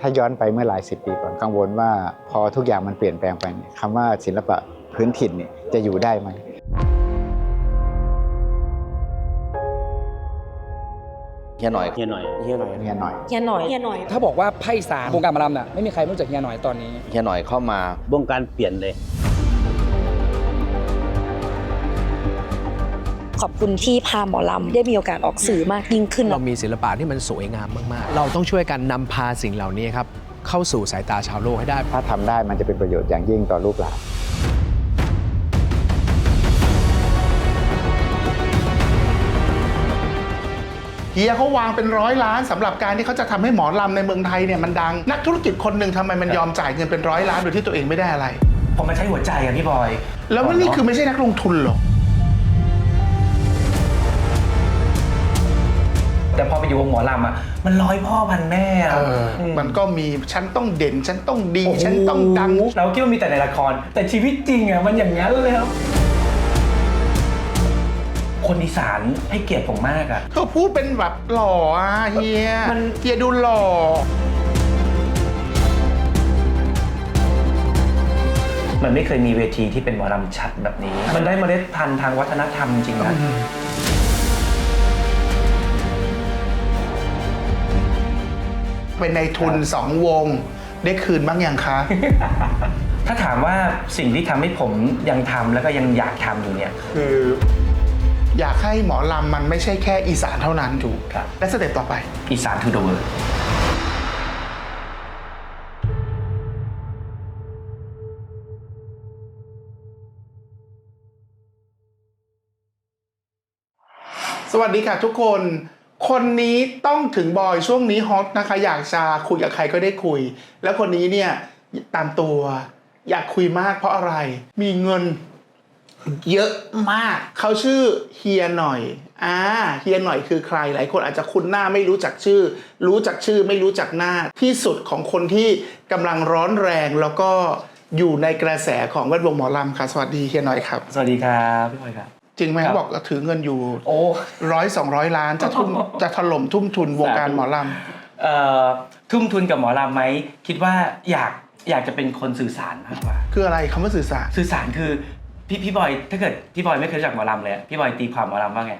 ถ้าย้อนไปเมื่อหลายสิบปีก่อนกังวลว่าพอทุกอย่างมันเปลี่ยนแปลงไปเนี่ยคำว่าศิลปะพื้นถิ่นเนี่ยจะอยู่ได้ไหมเฮียหน่อยเฮียหน่อยเฮียหน่อยเฮียหน่อยเฮียหน่อยเฮียหน่อย ถ้าบอกว่าไพ่สามวงการหมอลำน่ะไม่มีใครไม่รู้จักเฮียหน่อยตอนนี้เฮียหน่อยเข้ามา วงการเปลี่ยนเลย ขอบคุณที่พาหมอลำได้มีโอกาสออกสื่อมากยิ่งขึ้น เรามีศิลปะที่มันสวยงามมากๆ เราต้องช่วยกันนำพาสิ่งเหล่านี้ครับเข้าสู่สายตาชาวโลกให้ได้ ถ้าทำได้มันจะเป็นประโยชน์อย่างยิ่งต่อลูกหลานเฮียเขาวางเป็นร้อยล้านสำหรับการที่เขาจะทำให้หมอลำในเมืองไทยเนี่ยมันดัง นักธุรกิจคนหนึ่งทำไมมันยอมจ่ายเงินเป็นร้อยล้านโดยที่ตัวเองไม่ได้อะไร ผมมันใช้หัวใจอะพี่บอยแล้วมันนี่คือไม่ใช่นักลงทุนหรอ อไปอยู่วงหมอลำอะมันร้อยพ่อพันแม่อะเออมมันก็มีฉันต้องเด่น ฉันต้องดีฉันต้องดัง เราคิดว่ามีแต่ในละคร แต่ชีวิตจริงอะมันอย่างนั้นเลยครับคนอีสานให้เกียรติผมมากอะเธอพูดเป็นแบบหล่ออะเฮียมัน เฮียดูหล่อ มันไม่เคยมีเวทีที่เป็นหมอลำชัดแบบนี้ มันได้เมล็ดพันธุ์ทางวัฒนธรรมจริงๆนะ เป็นในทุนสองวง ได้คืนบ้างยังคะ ถ้าถามว่าสิ่งที่ทำให้ผมยังทำแล้วก็ยังอยากทำอยู่เนี่ย คือ อยากให้หมอลำมันไม่ใช่แค่อีสานเท่านั้นถูกครับ และสเต็ปต่อไป อีสานทูเดอะเวิร์สวัสดีค่ะทุกคน คนนี้ต้องถึงบอยช่วงนี้ฮอตนะคะ อยากจะคุยกับใครก็ได้คุย แล้วคนนี้เนี่ยตามตัวอยากคุยมากเพราะอะไร มีเงินเยอะมาก เขาชื่อเฮียหน่อย อ่า เฮียหน่อยคือใคร หลายคนอาจจะคุ้นหน้าไม่รู้จักชื่อ รู้จักชื่อไม่รู้จักหน้า ที่สุดของคนที่กำลังร้อนแรงแล้วก็อยู่ในกระแสของแวดวงหมอลำค่ะ สวัสดีเฮียหน่อยครับ สวัสดีครับพี่บอยครับ จริงไหมครัเขาบบอกถือเงินอยู่โอ้ร้อยสองร้อยล้านจะทุ่มจะถล่มทุ่มทุนวงการหมอลเอ่อทุ่มทุนกับหมอลำไหมคิดว่าอยากอยากจะเป็นคนสื่อสารมากกว่าำคืออะไรคำว่าสื่อสาร สื่อสารคือพี่พี่บอยถ้าเกิดพี่บอยไม่เคยรู้จักหมอลำเลยอะพี่บอยตีความหมอลำว่าไง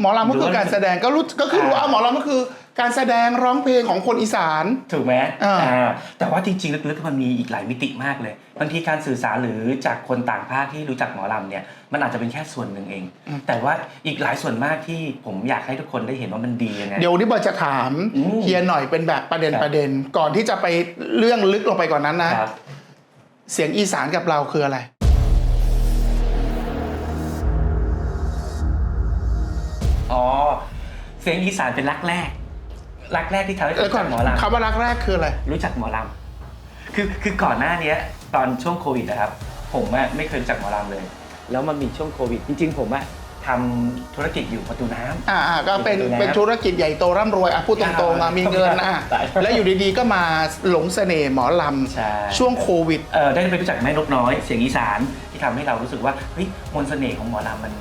หมอลำก็คือการแสดงก็รู้ก็คือรู้ว่าหมอลำก็คือ การแสดงร้องเพลงของคนอีสาน ถูกไหมอ่า อ่าแต่ว่าจริงๆลึกๆมันมีอีกหลายมิติมากเลยบางทีการสื่อสารหรือจากคนต่างภาคที่รู้จักหมอลำเนี่ยมันอาจจะเป็นแค่ส่วนหนึ่งเอง แต่ว่าอีกหลายส่วนมากที่ผมอยากให้ทุกคนได้เห็นว่ามันดียังไง เดี๋ยววันนี้บอยจะถามอืม เฮียหน่อยเป็นแบบประเด็นครับประเด็น ก่อนที่จะไปเรื่องลึกลงไปก่อนนั้นนะ ครับ เสียงอีสานกับเราคืออะไร อ๋อ เสียงอีสานเป็นรักแรก รักแรกที่ทำให้แล้วรู้ก่อจันกหมอลำ คำว่ารักแรกคืออะไร รู้จักหมอลำ คือคือก่อนหน้าเนี้ยตอนช่วงโควิดนะครับ ผมอะไม่เคยรู้จักหมอลำเลย แล้วมันมีช่วงโควิด จริง ๆ ผมอะทำธุรกิจอยู่ประตูน้ำ อ่าอ่าก็เป็นดูนะเป็นธุรกิจใหญ่โตร่ำรวยอะพูดตรงๆอะมีเงินอะตายแล้วอยู่ดีๆก็มาหลงเสน่ห์หมอลใช่ำช่วงโควิด เออได้ไปรู้จักแม่นกน้อย เสียงอีสานที่ทำให้เรารู้สึกว่าเฮ้ยมนต์เสน่ห์ของหมอลำมัน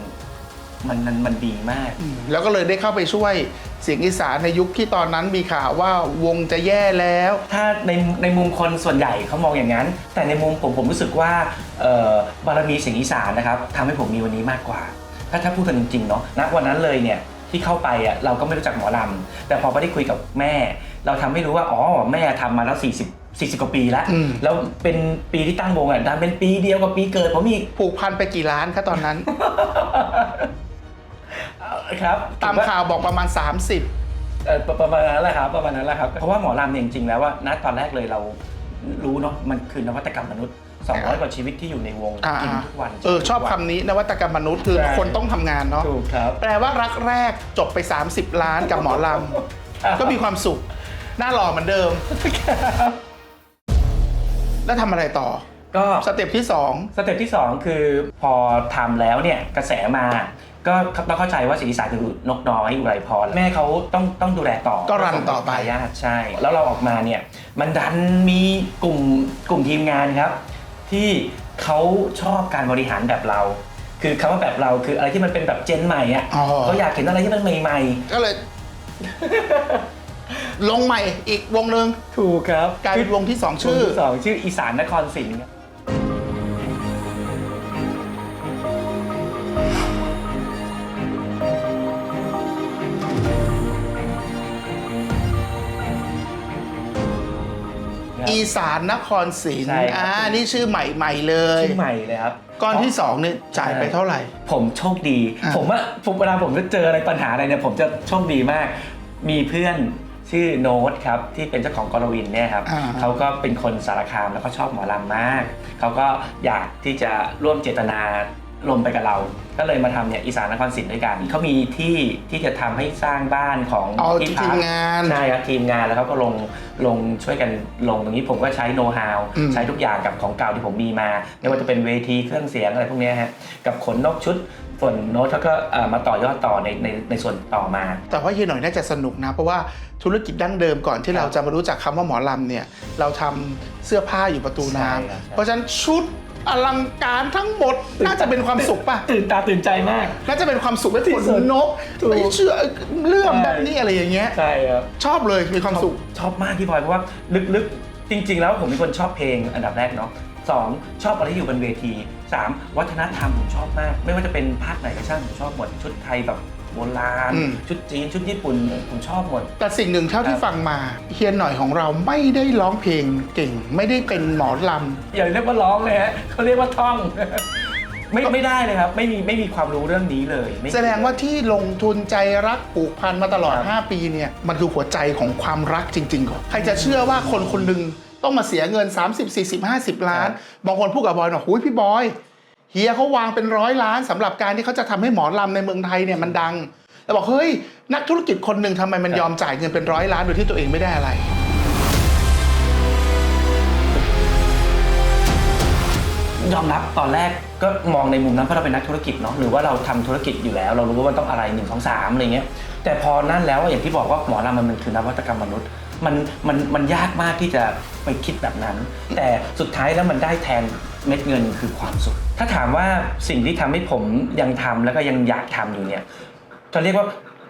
มันมันมันดีมาก แล้วก็เลยได้เข้าไปช่วยเสียงอีสานในยุคที่ตอนนั้นมีข่าวว่าวงจะแย่แล้ว ถ้าในในมุมคนส่วนใหญ่เขามองอย่างนั้น แต่ในมุมผมผมรู้สึกว่าเอ่อบารมีเสียงอีสานนะครับทำให้ผมมีวันนี้มากกว่า ถ้าถ้าพูดกันจริงๆเนาะณวันนั้นเลยเนี่ยที่เข้าไปอะเราก็ไม่รู้จักหมอลำแต่พอไปได้คุยกับแม่ เราทำให้รู้ว่าอ๋อแม่ทำมาแล้ว 40 40 กว่าปีแล้วอืมแล้วเป็นปีที่ตั้งวงอะดันเป็นปีเดียวกับปีเกิดผมอีกผูกพันไปกี่ล้านคะตอนนั้น ครับตามข่าวบอกประมาณเอ่อประประมาณนั้นแหละครับประมาณนั้นแหละครับ เพราะว่าหมอลำเนี่ยจริงๆแล้วว่าณตอนแรกเลยเรารู้เนาะมันคือนวัตกรรมมนุษย์ 200 กว่าชีวิตที่อยู่ในวง30อ่ากินทุกวันเออชอบคำนี้นวัตกรรมมนุษย์คือใช่คนต้องทำงานเนาะ ถูกครับ แปลว่ารักแรกจบไป 30 ล้านกับหมอลำก็มีความสุข หน้าหล่อเหมือนเดิม แล้วทำอะไรต่อ ก็สเต็ปที่ สเต็ปที่ 2 คือพอทำแล้วเนี่ยกระแสมา ก็ต้องเข้าใจว่าสีสานคือนกน้อยอุไรพรแม่เขาต้องต้องดูแลต่อก็รันต่อไป ญาติใช่ แล้วเราออกมาเนี่ยมันดันมีกลุ่มกลุ่มทีมงานครับ ที่เขาชอบการบริหารแบบเรา คือคำว่าแบบเราคืออะไรที่มันเป็นแบบเจนใหม่อะอ๋อ เขาอยากเห็นอะไรที่มันใหม่2ก็เลย ลงใหม่อีกวงหนึ่งถูกครับกลายเป็นวงที่สองชื่ชื่ออสองชื่ออีสานนครศรี ครับ อีสานนครศรีใช่ครับ อ่านี่ชื่อใหม่ใหม่ๆเลยชื่อใหม่เลยครับ ก้อนที่สองเนี่ยจ่ายไปเท่าไหร่ ผมโชคดี อะ ผมว่าผมเวลาผมจะเจออะไรปัญหาอะไรเนี่ยผมจะโชคดีมาก มีเพื่อนชื่อโน้ตครับที่เป็นเจ้าของกรวินเนี่ยครับอ่า เขาก็เป็นคนสารคามแล้วก็ชอบหมอลำมาก เขาก็อยากที่จะร่วมเจตนา ลมไปกับเรา ก็เลยมาทำเนี่ยอีสานนครศรีด้วยกันเขามีที่ที่จะทำให้สร้างบ้านของเอาที่ทีพัมกงาน ใช่ครับทีมงานแล้วเขาก็ลงลงช่วยกันลงตรงนี้ผมก็ใช้โน้ตฮาวอืม ใช้ทุกอย่างกับของเก่าที่ผมมีมาไม่ว่าจะเป็นเวทีเครื่องเสียงอะไรพวกเนี้ยฮะกับขนนกชุดส่วนโน้ตเขาก็เอ่อมาต่อยอดต่อในในในส่วนต่อมา แต่ว่าเฮียหน่อยน่าจะสนุกนะ เพราะว่าธุรกิจดั้งเดิมก่อนที่ครับเราจะมารู้จักคำว่าหมอลำเนี่ย เราทำเสื้อผ้าอยู่ประตูน้ใช่ครับำเพราะฉะนั้นชุด อลังการทั้งหมด น่าจะเป็นความสุขป่ะ ตื่นตาตื่นใจมาก น่าจะเป็นความสุขและที่ขนสุดนกถูกไอ้เชื่อเรื่องใช่แบบนี้อะไรอย่างเงี้ย ใช่ครับ ชอบเลยมีความสุข ชอบมากพี่พลอยเพราะว่าลึกๆ จริง ๆ แล้วผมเป็นคนชอบเพลงอันดับแรกเนาะสองชอบอะไรที่อยู่บนเวทีสามวัฒนธรรมผมชอบมาก ไม่ว่าจะเป็นภาคไหนก็ช่างผมชอบหมดชุดไทยแบบ โบราณ อืม ชุดจีน ชุดญี่ปุ่น ผมชอบหมด แต่สิ่งหนึ่งเท่าที่ครับฟังมาเฮียหน่อยของเราไม่ได้ร้องเพลงเก่ง ไม่ได้เป็นหมอลำอย่าเรียกว่าร้องเลยฮะเขาเรียกว่าท่อง ไม่ไม่ได้เลยครับ ไม่มีไม่มีความรู้เรื่องนี้เลยไม่มี แสดงว่าที่ลงทุนใจรักผูกพันมาตลอด ครับ 5 ปีเนี่ยมันคือหัวใจของความรักจริงๆก่อนใครจะเชื่อว่าคนคนหนึ่งต้องมาเสียเงิน 30 40 50 ล้าน บางคนพูดกับบอยบอกหุยพี่บอย เฮียเขาวางเป็นร้อยล้านสำหรับการที่เขาจะทำให้หมอลำในเมืองไทยเนี่ยมันดังแล้วบอกเฮ้ยนักธุรกิจคนหนึ่งทำไมมันยอมจ่ายเงินเป็นร้อยล้านโดยที่ตัวเองไม่ได้อะไรยอมรับตอนแรกก็มองในมุมนั้นเพราะเราเป็นนักธุรกิจเนาะหรือว่าเราทำธุรกิจอยู่แล้ว เรารู้ว่ามันต้องอะไร1นึ่งสองสามอะไรเงี้ยแต่พอนั่นแล้วอย่างที่บอกว่าหมอลำมันมันคือนวัตกรรมมนุษย์มันมันมันยากมากที่จะไปคิดแบบนั้น แต่สุดท้ายแล้วมันได้แทน เม็ดเงินคือความสุข ถ้าถามว่าสิ่งที่ทำให้ผมยังทำแล้วก็ยังอยากทำอยู่เนี่ยจะเรียกว่า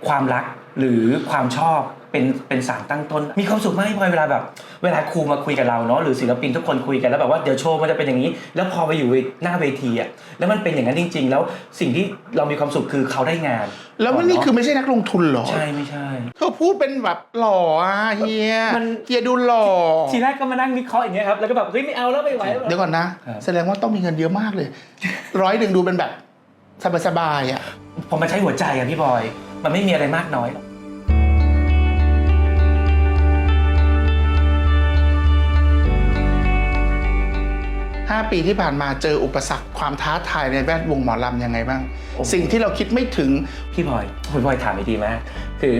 ความรักหรือความชอบเป็นเป็นสารตั้งต้น มีความสุขมากที่พอเวลาแบบ เวลาครูมาคุยกับเราเนาะหรือศิลปินทุกคนคุยกันแล้วแบบว่าเดี๋ยวโชว์มันจะเป็นอย่างนี้ แล้วพอไปอยู่หน้าเวทีอะแล้วมันเป็นอย่างนั้นจริง ๆ แล้วสิ่งที่เรามีความสุขคือเขาได้งาน แล้วมันนี่คือไม่ใช่นักลงทุนเหรอ ใช่ไม่ใช่ เธอพูดเป็นแบบหล่ออะเฮียมัน เฮียดูหล่อทีแรกก็มานั่งวิเคราะห์อย่างเงี้ยครับแล้วก็แบบเฮ้ยไม่เอาแล้วไม่ไหวแล้ว เดี๋ยวก่อนนะ ครับ แสดงว่าต้องมีเงินเยอะมากเลย ร้อยหนึ่งดูเป็นแบบสบายๆอะ พอมันใช้หัวใจอะพี่บอย มันไม่มีอะไรมากน้อยหรอกห้าปีที่ผ่านมาเจออุปสรรคความท้าทายในแวดวงหมอลำยังไงบ้าง สิ่งที่เราคิดไม่ถึง พี่บอยพี่บอยถามไม่ดีมาก คือ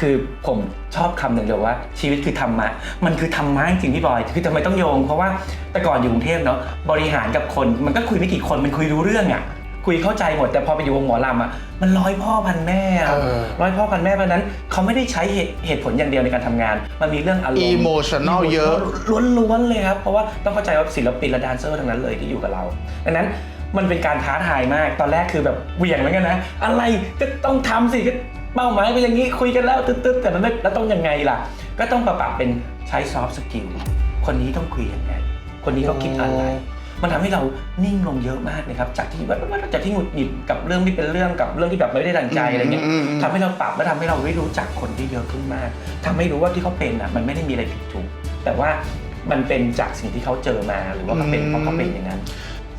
คือผมชอบคำหนึ่งเลยว่าชีวิตคือธรรมะ มันคือธรรมะจริงๆพี่บอย คือทำไมต้องโยง เพราะว่าแต่ก่อนอยู่กรุงเทพเนาะบริหารกับคนมันก็คุยไม่กี่คนมันคุยรู้เรื่องอะ คุยเข้าใจหมด แต่พอไปอยู่วงหมอลำอะมันร้อยพ่อพันแม่อะเออ ร้อยพ่อพันแม่เพราะฉะนั้นเขาไม่ได้ใช้เหตุเหตุผลอย่างเดียวในการทำงาน มันมีเรื่องอารมณ์ Emotional เยอะ ล้วนๆเลยครับ เพราะว่าต้องเข้าใจว่าศิลปินและแดนเซอร์ทั้งนั้นเลยที่อยู่กับเรา ดังนั้นมันเป็นการท้าทายมาก ตอนแรกคือแบบเหวี่ยงเหมือนกันนะ อะไรก็ต้องทำสิก็เป้าหมายเป็นอย่างนี้คุยกันแล้วตึ๊ดๆแต่มันไม่แล้วต้องยังไงล่ะ ก็ต้องปรับปรับเป็นใช้ซอฟต์สกิล คนนี้ต้องคุยยังไง คนนี้เขาคิดอะไรมั นทำให้เรานิ่งลงเยอะมากเลยครับ จากที่ว่าจากที่หงุดหงิดกับเรื่องที่เป็นเรื่องกับเรื่องที่แบบไม่ได้ดังใจอะไรเงี้ยอืมอืมอืมทำให้เราปรับและทำให้เราได้รู้จักคนที่เยอะขึ้นมากทำให้รู้ว่าที่เขาเป็นอะมันไม่ได้มีอะไรผิดถูก แต่ว่ามันเป็นจากสิ่งที่เขาเจอมาหรือว่าเขาเป็นเพราะเขาเป็นอย่างนั้น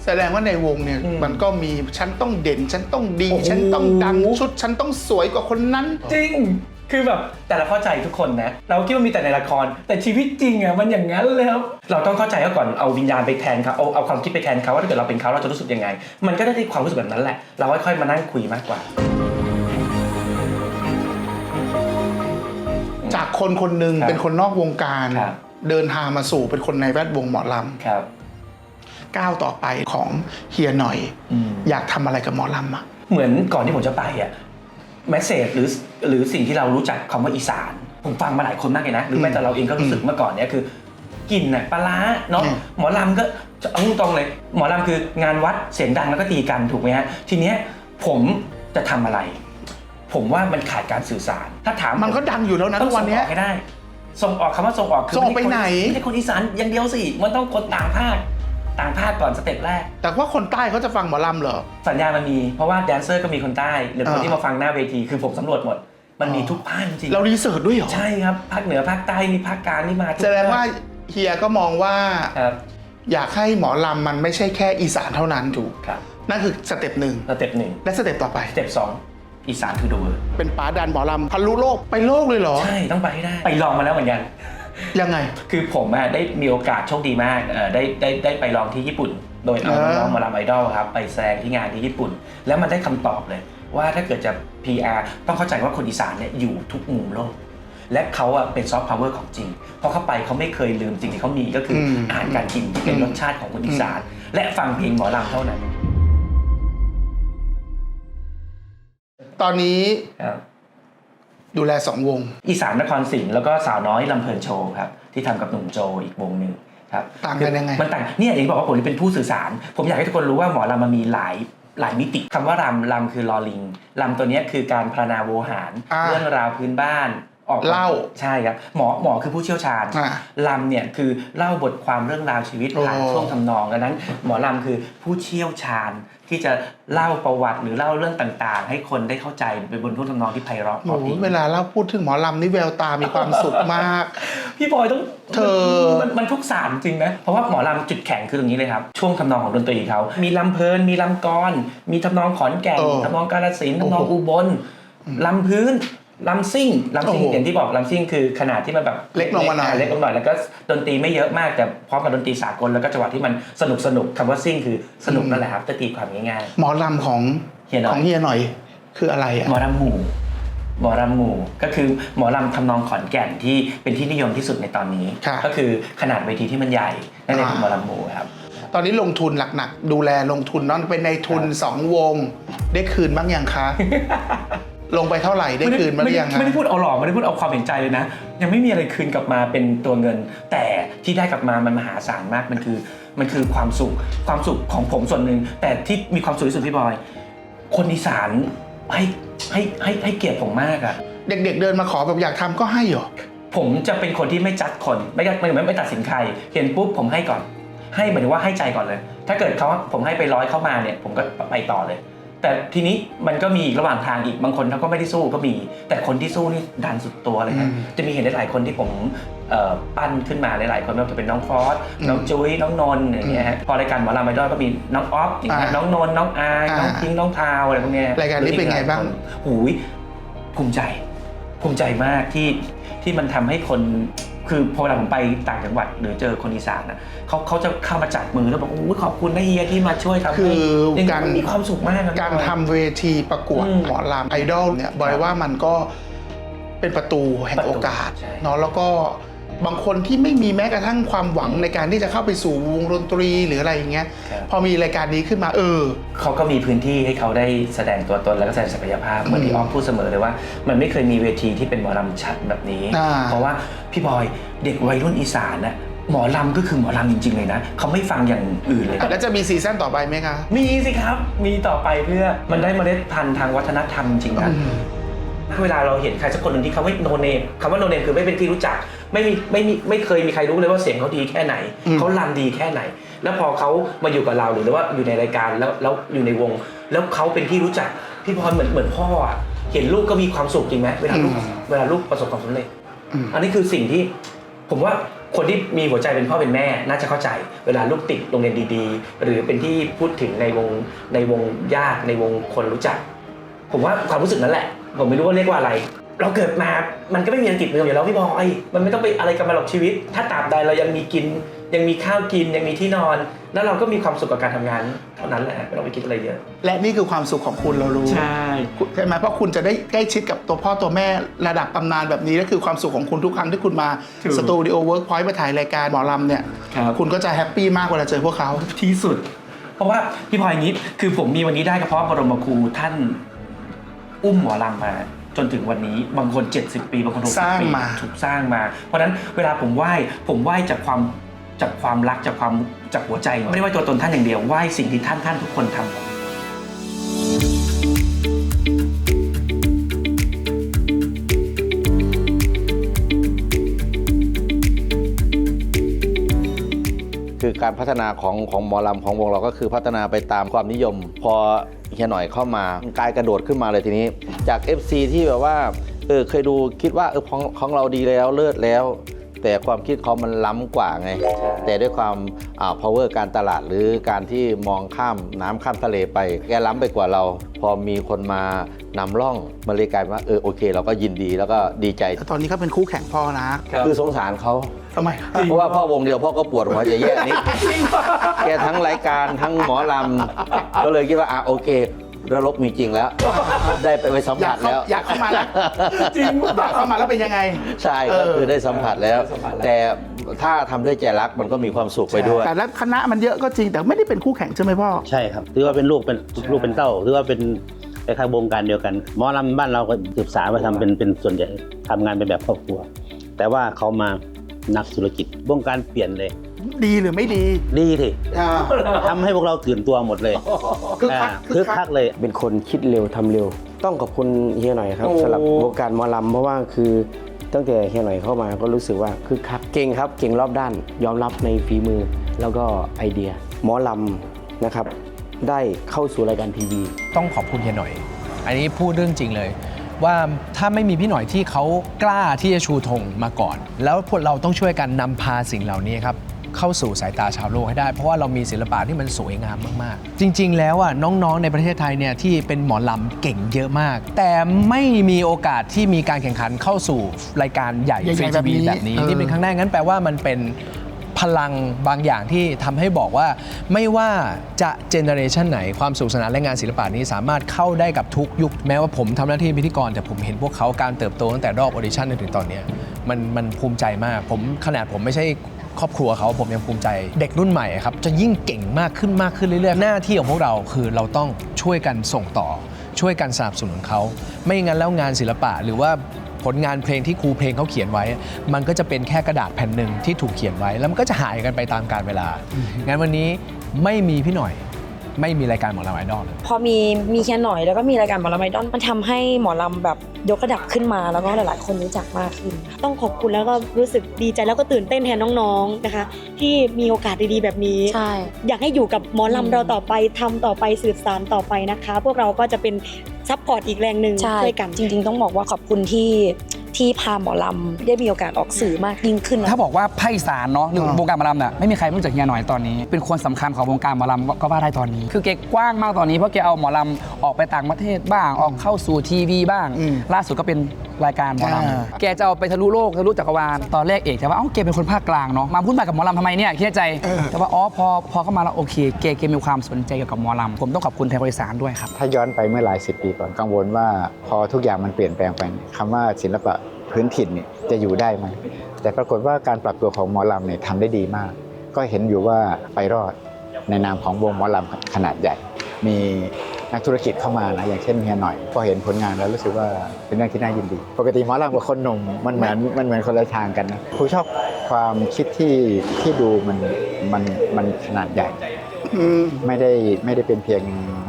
แสดงว่าในวงเนี่ยอืมมันก็มีฉันต้องเด่น ฉันต้องดีโอ้โหฉันต้องดังชุด ฉันต้องสวยกว่าคนนั้น จริง คือแบบแต่เราเข้าใจทุกคนนะ เราคิดว่ามีแต่ในละคร แต่ชีวิตจริงอะมันอย่างนั้นเลยครับเราต้องเข้าใจเขาก่อนเอาวิญญาณไปแทนเขาเอาเอาความคิดไปแทนเขาว่าถ้าเกิดเราเป็นเขาเราจะรู้สึกยังไง มันก็ได้ที่ความรู้สึกแบบนั้นแหละ เราค่อยๆมานั่งคุยมากกว่า จากคนคนหนึ่งครับเป็นคนนอกวงการ ครับ เดินทางมาสู่เป็นคนในแวดวงหมอลครับำก้าวต่อไปของเฮียหน่อย อืม อยากทำอะไรกับหมอลำอะเหมือนก่อนที่ผมจะไปอะ แมสเซจหรือหรือสิ่งที่เรารู้จักคำว่าอีสาน ผมฟังมาหลายคนมากเลยนะ หรือแม้แต่เราเองก็รู้สึกเมื่อก่อนเนี้ยคือกลิ่นน่ะปลาร้าเนาะอืมหมอลำก็จะเอาตรงๆเลย หมอลำคืองานวัดเสียงดังแล้วก็ตีกันถูกไหมฮะทีเนี้ยผมจะทำอะไร ผมว่ามันขาดการสื่อสาร ถ้าถามมันก็ดังอยู่แล้วนะต้ทุองกส่วันงเนี้อยอกให้ได้ ส่งออกคำว่าส่งออกคืส่งออกไปไหนไม่ใช่คนอีสานอย่างเดียวสิ มันต้องคนต่างภาค ต่างภาคก่อนสเต็ปแรก แต่ว่าคนใต้เขาจะฟังหมอลำเหรอ สัญญาณมันมีเพราะว่าแดนเซอร์ก็มีคนใต้หรือคนอ่า ที่มาฟังหน้าเวทีคือผมสำรวจหมด มันมีอ๋อทุกภาคจริงเรารีเสิร์ชด้วยเหรอ ใช่ครับภาคเหนือภาคใต้นี่ภาคกลางนี่มาทุกแสดงว่าภคเฮียก็มองว่า ครับอยากให้หมอลำมันไม่ใช่แค่อีสานเท่านั้นถูก ครับนั่นคือสเต็ปหนึ่งสเต็ปหนึ่งและสเต็ปต่อไป สเต็ปสองอีสานทูดูเวอร์เป็นป๋าดันหมอลำทะลุโลกไปโลกเลยเหรอ ใช่ต้องไปให้ได้ ไปลองมาแล้วเหมือนกัน ยังไง คือผมอะได้มีโอกาสโชคดีมากเอ่อได้ได้ได้ไปลองที่ญี่ปุ่น โดยเอาเออน้องๆมาลำไอดอลครับ ไปแสดงที่งานที่ญี่ปุ่น แล้วมันได้คำตอบเลย ว่าถ้าเกิดจะ PR ต้องเข้าใจว่าคนอีสานเนี่ยอยู่ทุกมุมโลก และเขาอะเป็นซอฟต์พาวเวอร์ของจริงพอเข้าไปเขาไม่เคยลืมสิ่งที่เขามีก็คืออมอาหารการกินที่เป็นอืม รสชาติของคนอีสาน และฟังเพลงหมอลำเท่านั้นตอนนี้ครับ ดูแลสองวง อีสานนครศรีแล้วก็สาวน้อยลำเพลินโชว์ครับที่ทำกับหนุ่มโจอีกวงหนึ่งครับต่างกันยังไง มันต่างเนี่ยอย่างที่บอกว่าผมเป็นผู้สื่อสาร ผมอยากให้ทุกคนรู้ว่าหมอลำมันมีหลายหลายมิติคำว่ารำรำคือลอลิงลำตัวเนี้ยคือการพรรณนาโวหาร อ่า เรื่องราวพื้นบ้าน ออกเล่าใช่ครับหมอหมอคือผู้เชี่ยวชาญอ่าลำเนี่ยคือเล่าบทความเรื่องราวชีวิตผ่านโอ้ช่วงทำนองดังนั้น หมอลำคือผู้เชี่ยวชาญที่จะเล่าประวัติหรือเล่าเรื่องต่างๆ ให้คนได้เข้าใจเป็นบนท่วงทำนองที่ไพเราะเพโอ้ราะโหดีเวลาเราพูดถึงหมอลำนี่แววตามีความสุขมาก พี่บอยต้องเธอมันมันทุกศาสตร์จริงนะเพราะว่าหมอลำจุดแข็งคือตรงนี้เลยครับ ช่วงทำนองของดนตรีเขามีลำเพลิน มีลำกรมีทำนองขอนแก่นเออทำนองกาลสินธุ์ทำนองโอ้โหอุบลลำพื้น ลำซิ่งลำซิ่งโอ้โหอย่างที่บอกลำซิ่งคือขนาดที่มันแบบเล็กลงมาหน่อยเล็กลงมาหน่อยแล้วก็ดนตรีไม่เยอะมากแต่พร้อมกับดนตรีสากลแล้วก็จังหวะที่มันสนุกสนุกคำว่าซิ่งคือสนุกนั่นแหละครับจะตีความง่าย หมอลำของเฮียหน่อย ของเฮียหน่อย คืออะไรๆอะหมอลำหมู่หมอลำหมู่ก็คือหมอลำทำนองขอนแก่นที่เป็นที่นิยมที่สุดในตอนนี้ ค่ะก็คือขนาดเวทีที่มันใหญ่นั่นเองคืออ่าหมอลำหมู่ครับ ตอนนี้ลงทุนหนักๆ ดูแลลงทุนนั่นเป็นในทุนสองวง ได้คืนบ้างยังคะ ลงไปเท่าไหร่ได้คืนบ้างหรือยังไม่คะไม่ได้พูดเอาหล่อไม่ได้พูดเอาความเห็นใจเลยนะ ยังไม่มีอะไรคืนกลับมาเป็นตัวเงิน แต่ที่ได้กลับมามันมหาศาลมากมันคือมันคือความสุขความสุขของผมส่วนหนึ่งแต่ที่มีความสุขที่สุดพี่บอย คนอีสานให้ให้ให้ให้เกียรติผมมากอะเด็กๆเดินมาขอแบบอยากทำก็ให้เหรอ ผมจะเป็นคนที่ไม่จัดคนไม่ไม่ไม่ไม่ตัดสินใครเห็นปุ๊บผมให้ก่อน ให้หมายถึงว่าให้ใจก่อนเลย ถ้าเกิดเขาผมให้ไปร้อยเข้ามาเนี่ย ผมก็ไปต่อเลย แต่ทีนี้มันก็มีอีกระหว่างทางอีกบางคนเขาก็ไม่ได้สู้ก็มี แต่คนที่สู้นี่ดันสุดตัวเลยนะอืมจะมีเห็นหลายๆคนที่ผมเอ่อปั้นขึ้นมาหลายๆคนไม่ว่าจะเป็นน้องฟอสอืมน้องจุ้ยน้องนนท์อย่างเงี้ยฮะพอรายการหมอลำไอดอลก็มีน้องออฟอย่างเงี้ยอ่าน้องนนท์น้องอายน้องอ่าพิงค์น้องพาวอะไรพวกเนี้ยรายการนี้เป็นไงบ้าง หูยภูมิใจ ภูมิใจมากที่ที่มันทำให้คน คือพอเวลาผมไปต่างจังหวัดหรือเจอคนอีสานนะเขาเขาจะเข้ามาจับมือแล้วบอกโอ้ยขอบคุณนะเฮียที่มาช่วยทำให้คืออย่างนี้การมันมีความสุขมากนะ การทำเวทีประกวดอืมหมอลำไอดอลเนี่ยบอยว่ามันก็เป็นประตูแห่งประตูโอกาสใช่ เนาะแล้วก็ บางคนที่ไม่มีแม้กระทั่งความหวังในการที่จะเข้าไปสู่วงดนตรีหรืออะไรอย่างเงี้ย ครับ พอมีรายการนี้ขึ้นมาเออ เขาก็มีพื้นที่ให้เขาได้แสดงตัวตนแล้วก็แสดงศักยภาพเหมือนที่อ้อมพูดเสมอเลยว่า มันไม่เคยมีเวทีที่เป็นหมอลำชัดแบบนี้ อ่า เพราะว่าพี่บอยเด็กวัยรุ่นอีสานน่ะหมอลำก็คือหมอลำจริง ๆ เลยนะ เขาไม่ฟังอย่างอื่นเลยแล้วจะมีซีซั่นต่อไปไหมคะ มีสิครับ มีต่อไปเพื่อมันได้เมล็ดพันธุ์ทางวัฒนธรรมจริงนะอืมเวลาเราเห็นใครสักคนหนึ่งที่เขาไม่โนเนมคำว่าโนเนมคือไม่เป็นที่รู้จัก ไม่มีไม่มีไม่เคยมีใครรู้เลยว่าเสียงเขาดีแค่ไหนอืมเขาลำดีแค่ไหน แล้วพอเขามาอยู่กับเราหรือว่าอยู่ในรายการแล้วแล้วอยู่ในวง แล้วเขาเป็นที่รู้จักพี่พรเหมือนเหมือนพ่ออะเห็นลูกก็มีความสุขจริงไหมเวลาลูกเวลาลูกประสบความสำเร็จอืมอันนี้คือสิ่งที่ผมว่าคนที่มีหัวใจเป็นพ่อเป็นแม่น่าจะเข้าใจ เวลาลูกติดโรงเรียนดีๆ หรือเป็นที่พูดถึงในวงในวงญาติในวงคนรู้จัก ผมว่าความรู้สึกนั้นแหละ ผมไม่รู้ว่าเรียกว่าอะไร เราเกิดมา มันก็ไม่มีอันติดมืออยู่แล้วพี่บอยมันไม่ต้องไปอะไรกันมาหรอกชีวิต ถ้าตราบใดเรายังมีกิน ยังมีข้าวกิน ยังมีที่นอน แล้วเราก็มีความสุขกับการทำงาน เท่านั้นแหละไม่ต้องไปคิดอะไรเยอะ และนี่คือความสุขของคุณเรารู้ ใช่ใช่ไหมเพราะคุณจะได้ใกล้ชิดกับตัวพ่อตัวแม่ระดับตำนานแบบนี้และคือความสุขของคุณทุกครั้งที่คุณมาถูกสตูดิโอเวิร์กพอยต์มาถ่ายรายการหมอลำเนี่ยครับคุณก็จะแฮปปี้มากเวลาเจอพวกเขาที่สุด เพราะว่าพี่พลอยอย่างนี้คือผมมีวันนี้ได้ก็เพราะบรมครูท่าน อุ้มหมอลำมา จนถึงวันนี้บางคน 70 ปีบางคนหกสิบปีถูกสร้างมา เพราะฉะนั้นเวลาผมไหว้ผมไหว้จากความจากความรักจากความจากหัวใจ ไม่ได้ไหว้ตัวตนท่านอย่างเดียวไหว้สิ่งที่ท่านท่านทุกคนทำ คือการพัฒนาของของหมอลำของวงเราก็คือพัฒนาไปตามความนิยม พอเฮียหน่อยเข้ามากายกระโดดขึ้นมาเลยทีนี้ จาก FC ที่แบบว่าเออเคยดูคิดว่าเออของของเราดีแล้วเลิศแล้ว แต่ความคิดเขามันล้ำกว่าไง แต่ด้วยความอ่า power การตลาดหรือการที่มองข้ามน้ำข้ามทะเลไป แกล้ำไปกว่าเรา พอมีคนมานำร่องมันเลยกลายเป็นว่าเออโอเค เราก็ยินดีแล้วก็ดีใจแต่ตอนนี้เขาเป็นคู่แข่งพ่อนะ คือสงสารเขาทำไมเพราะว่าพ่อวงเดียวพ่อก็ปวดหัวจะแย่นี้แกทั้งรายการทั้งหมอลำก็เลยคิดว่าอะโอเค นรกมีจริงแล้ว ได้ไปไปสัมอยาผักสเข้าแล้ว อยากเข้ามาแล้วจริงอยากเข้ามาแล้วเป็นยังไง ใช่เอก็อคือได้สัมผัสแล้ว แต่ถ้าทำด้วยใจรักมันก็มีความสุขไปด้วย แต่แล้วคณะมันเยอะก็จริงแต่ไม่ได้เป็นคู่แข่งใช่ไหมพ่อ ใช่ครับถือว่าเป็นลูกเป็นลูกเป็นเต้าถือว่าเป็นคล้ายๆวงการเดียวกันหมอลำบ้านเราก็ศึกษามาทำเป็นเป็นส่วนใหญ่ทำงานเป็นแบบครอบครัว แต่ว่าเขามานักธุรกิจวงการเปลี่ยนเลย ดีหรือไม่ดีดีทีอ่าทำให้พวกเราตื่นตัวหมดเลยคึกคักอ่าคึคึกกคัคักกเลย เป็นคนคิดเร็วทำเร็ว ต้องขอบคุณเฮียหน่อยครับโอ้ สำหรับวงการหมอลำเพราะว่าคือตั้งแต่เฮียหน่อยเข้ามาก็รู้สึกว่าคือคักเก่งครับ เก่งรอบด้าน ยอมรับในฝีมือ แล้วก็ไอเดียหมอลำนะครับ ได้เข้าสู่รายการทีวี ต้องขอบคุณเฮียหน่อย อันนี้พูดเรื่องจริงเลย ว่าถ้าไม่มีพี่หน่อยที่เขากล้าที่จะชูธงมาก่อน แล้วพวกเราต้องช่วยกันนำพาสิ่งเหล่านี้ครับ เข้าสู่สายตาชาวโลกให้ได้ เพราะว่าเรามีศิลปะที่มันสวยงามมากๆ จริง ๆ แล้วอะน้องๆในประเทศไทยเนี่ยที่เป็นหมอลำเก่งเยอะมาก แต่ไม่มีโอกาสที่มีการแข่งขันเข้าสู่รายการใหญ่ใหญ่ๆฟรีทีวีแบแบบบนี้นี้เออ นี่เป็นครั้งแรกงั้นแปลว่ามันเป็นพลังบางอย่างที่ทำให้บอกว่า ไม่ว่าจะเจเนอเรชันไหนความสุขสนานและงานศิลปะนี้สามารถเข้าได้กับทุกยุค แม้ว่าผมทำหน้าที่พิธีกร แต่ผมเห็นพวกเขาการเติบโตตั้งแต่รอบออดิชั่นจนถึงตอนเนี้ยมันมันภูมิใจมาก ผมขนาดผมไม่ใช่ ครอบครัวเขาผมยังภูมิใจ เด็กรุ่นใหม่ครับจะยิ่งเก่งมากขึ้นมากขึ้นเรื่อยๆ หน้าที่ของพวกเราคือเราต้องช่วยกันส่งต่อ ช่วยกันสนับสนุนเขาไม่งั้นแล้วงานศิลปะหรือว่าผลงานเพลงที่ครูเพลงเขาเขียนไว้ มันก็จะเป็นแค่กระดาษแผ่นหนึ่งที่ถูกเขียนไว้ แล้วมันก็จะหายกันไปตามกาลเวลา งั้นวันนี้ไม่มีพี่หน่อย ไม่มีรายการหมอลำไอดอลพอมีมีแค่หน่อยแล้วก็มีรายการหมอลำไอดอลมันทำให้หมอลำแบบยกระดับขึ้นมาแล้วก็หลาย ๆ คนรู้จักมากขึ้น ต้องขอบคุณแล้วก็รู้สึกดีใจแล้วก็ตื่นเต้นแทนน้อง ๆ นะคะ ที่มีโอกาสดี ๆ แบบนี้ ใช่ อยากให้อยู่กับหมออืมลำเราต่อไปทำต่อไปสืบสานต่อไปนะคะ พวกเราก็จะเป็นซัพพอร์ตอีกแรงหนึ่งใช่ช่วยกัน จริง ๆ ต้องบอกว่าขอบคุณที่ ที่พาหมอลำได้มีโอกาสออกสื่อมากยิ่งขึ้น ถ้าบอกว่าภาคอีสานเนาะหรืออ่าวงการหมอลำเนี่ยไม่มีใครไม่รู้จักเฮียหน่อยตอนนี้ เป็นคนสำคัญของวงการหมอลำก็ว่าได้ตอนนี้ คือแกกว้างมากตอนนี้เพราะแกเอาหมอลำออกไปต่างประเทศบ้างออกเข้าสู่ทีวีบ้างอืมล่าสุดก็เป็นรายการหมอลอ่าำแกจะเอาไปทะลุโลกทะลุจักรวาลตอนแรกเอกแต่ว่าเอ้าแกเป็นคนภาคกลางเนาะมาพูดมากับหมอลำทำไมเนี่ยคิดในใจ แต่ว่าอ๋อพอพอเข้ามาแล้วโอเคแกแกมีความสนใจเกี่ยวกับหมอลำผมต้องขอบคุณแทนคนอีสานด้วยครับ ถ้าย้อนไปเมื่อหลายสิบปีก่อนกังวลว่าพอทุกอย่างมันเปลี่ยนแปลงไปเนี่ยคำว่าศิลปะพื้นถิ่นเนี่ยจะอยู่ได้ไหมแต่ปรากฏว่าการปรับตัวของหมอลำเนี่ยทำได้ดีมาก ก็เห็นอยู่ว่าไปรอดในนามของวงหมอลำขนาดใหญ่ มี นักธุรกิจเข้ามานะอย่างเช่นเฮียหน่อย พอเห็นผลงานแล้วรู้สึกว่าเป็นเรื่องที่น่ายินดี ปกติหมอลำกับคนหนุ่มมันเหมือนมันเหมือนคนละทางกันนะครูชอบความคิดที่ที่ดูมันมันมันขนาดใหญ่ไม่ได้ไม่ได้เป็นเพียง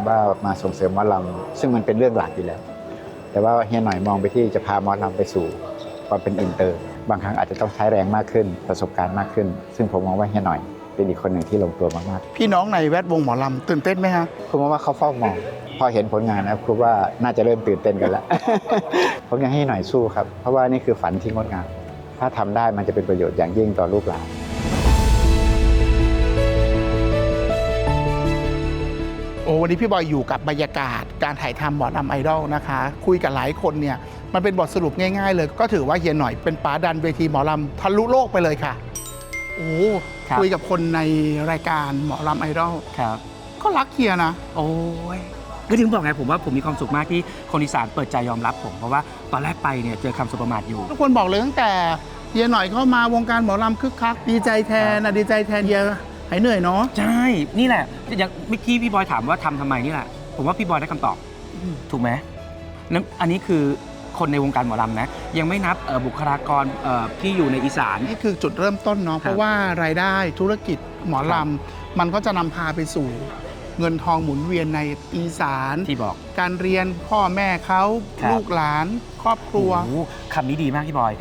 ว่ามาส่งเสริมหมอลำซึ่งมันเป็นเรื่องหลักอยู่แล้ว แต่ว่าเฮียหน่อยมองไปที่จะพาหมอลำไปสู่ความเป็นอินเตอร์ บางครั้งอาจจะต้องใช้แรงมากขึ้นประสบการณ์มากขึ้น ซึ่งผมมองว่าเฮียหน่อย เป็นอีกคนหนึ่งที่ลงตัวมากพี่น้องในแวดวงหมอลำตื่นเต้นไหมฮะ ๆคุณมองว่าเขาเฝ้ามอง พอเห็นผลงานนะครูว่าน่าจะเริ่มตื่นเต้นกันแล้ว ผมยังให้หน่อยสู้ครับ เพราะว่านี่คือฝันที่งดงาม ถ้าทำได้มันจะเป็นประโยชน์อย่างยิ่งต่อลูกหลาน โอ้วันนี้พี่บอยอยู่กับบรรยากาศการถ่ายทำหมอลำไอดอลนะคะ คุยกับหลายคนเนี่ย มันเป็นบทสรุปง่ายๆเลย ก็ถือว่าเฮียหน่อยเป็นป๋าดันเวทีหมอลำทะลุโลกไปเลยค่ะ โอ้ครับ คุยกับคนในรายการหมอลำไอดอลครับก็รักเฮียนะ โอ้ยก็ถึงบอกไงผมว่าผมมีความสุขมากที่คนอีสานเปิดใจยอมรับผมเพราะว่าตอนแรกไปเนี่ยเจอคำสุประมาทอยู่ ทุกคนบอกเลยตั้งแต่เฮียหน่อยเข้ามาวงการหมอลำคึกคัก ดีใจแทนนะดีใจแทนเฮียหายเหนื่อยเนาะ ใช่ นี่แหละอย่างเมื่อกี้พี่บอยถามว่าทำทำไมนี่แหละ ผมว่าพี่บอยได้คำตอบถูกไหมนั่นอันนี้คือ คนในวงการหมอลำนะ ยังไม่นับเอ่อบุคลากรเอ่อที่อยู่ในอีสาน นี่คือจุดเริ่มต้นเนาะเพราะว่ารายได้ธุรกิจหมอลำ มันก็จะนำพาไปสู่เงินทองหมุนเวียนในอีสานที่บอก การเรียนพ่อแม่เขาครับลูกหลาน ครอบครัวโอ้โหคำนี้ดีมากพี่บอย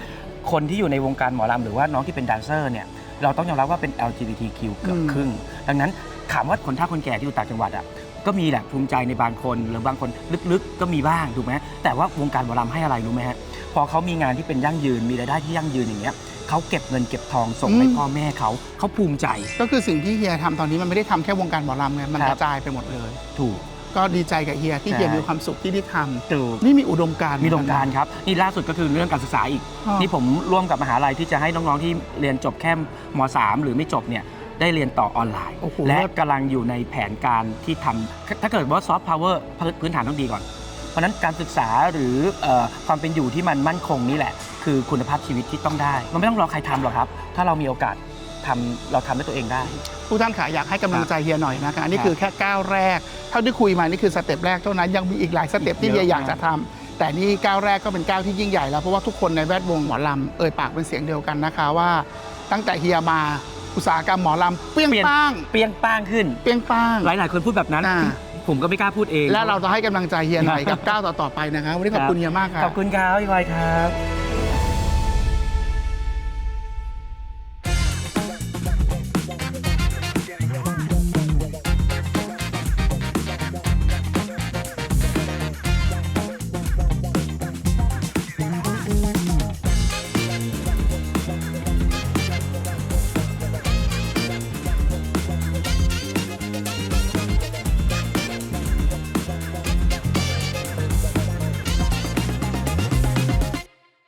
คนที่อยู่ในวงการหมอลำหรือว่าน้องที่เป็นแดนเซอร์เนี่ยเราต้องยอมรับว่าเป็น LGBTQ เกือบอืมครึ่ง ดังนั้นถามว่าคนเฒ่าคนแก่ที่อยู่ต่างจังหวัดอะ ก็มีแหละภูมิใจในบางคนหรือบางคนลึกๆ ก็มีบ้างถูกไหมแต่ว่าวงการหมอลำให้อะไรรู้ไหมฮะพอเขามีงานที่เป็นยั่งยืนมีรายได้ที่ยั่งยืนอย่างเงี้ยเขาเก็บเงินเก็บทองส่งให้พ่อแม่เขาเขาภูมิใจ ก็คือสิ่งที่เฮียทำตอนนี้มันไม่ได้ทำแค่วงการหมอลำไงมันคกรับระจายไปหมดเลย ถูก ก็ดีใจกับเฮียที่ใช่ เฮียมีความสุขที่ได้ทำถูก นี่มีอุดมการณ์ มีโครงการครับนี่ล่าสุดก็คือเรื่องการศึกษาอีกอ๋อนี่ผมร่วมกับมหาลัยที่จะให้น้องๆที่เรียนจบแค่ม .3 หรือไม่จบเนี่ย ได้เรียนต่อออนไลน์ โอ้โหและเลิศ กำลังอยู่ในแผนการที่ทำถ้าเกิดว่าซอฟต์พาวเวอร์พื้นฐานต้องดีก่อน เพราะฉะนั้นการศึกษาหรือเอ่อความเป็นอยู่ที่มันมั่นคงนี่แหละ คือคุณภาพชีวิตที่ต้องได้ มันไม่ต้องรอใครทำหรอกครับ ถ้าเรามีโอกาสทำเราทำด้วยตัวเองได้ ผู้ท่านขาอยากให้กำลังใจเฮียหน่อยนะคะอันนี้คือแค่ก้าวแรก เท่าที่คุยมานี่คือสเต็ปแรกเท่านั้นยังมีอีกหลายสเต็ปที่อีกเยเฮีอะยอยากจะทำแต่นี่ก้าวแรกก็เป็นก้าวที่ยิ่งใหญ่แล้วเพราะว่าทุกคนในแวดวงหมอลำเอ่ยปากเป็นเสียงเดียวกันนะคะว่า ตั้งแต่เฮียมา อุตสาหกรรมหมอลำเปรี้ยงเปลี่ยน ป้างเปรี้ยงป้างขึ้น เปรี้ยงป้างหลายๆคนพูดแบบนั้น อ่า ผมก็ไม่กล้าพูดเองและเราจะให้กำลังใจเฮียหน่อยกับก้าวต่อๆไปนะคะวันนี้ขอบคุณเฮียมากครับ ขอบคุณครับพี่บอยครับ